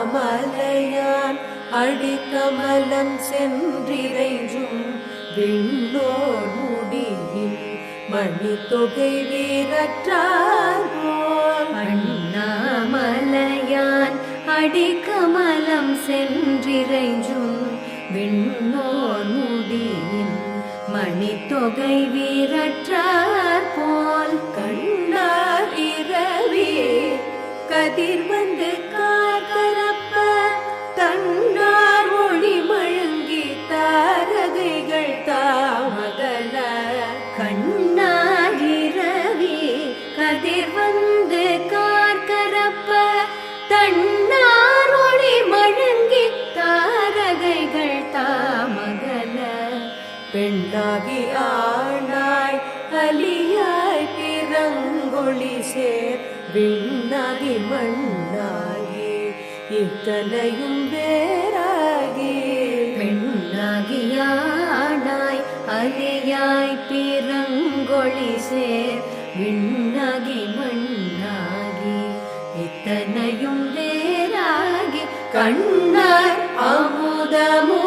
அண்ணாமலையான் அடிக்கமலம் சென்றிரைஞ்சும் விண்ணோர் முடியில் மணி தொகை வீரற்றார் அண்ணாமலையான் அடிக்கமலம் சென்றிரைஞ்சும் விண்ணோர் மணி தொகை வீரற்றார் போல் கண் கதிர் வந்து காக்கரப்ப தன்னார் ஒளி மழுங்கி தாரகைகள் தாமகல கண்ணாகிரவி கதிர் வந்து காக்கரப்ப தன்னார் ஒளி மழுங்கி தாரகைகள் தாமகல பெண்ணாகி ஆ ஒளி சேர் விண்ணாகி மண்ணாகி இத்தனையும் வேறாகி. பெண்ணாகியானாய் அலியாய் பிறங்கொழி சேர் விண்ணாகி மண்ணாகி இத்தனையும் வேறாகி. கண்ணார் அமுதமு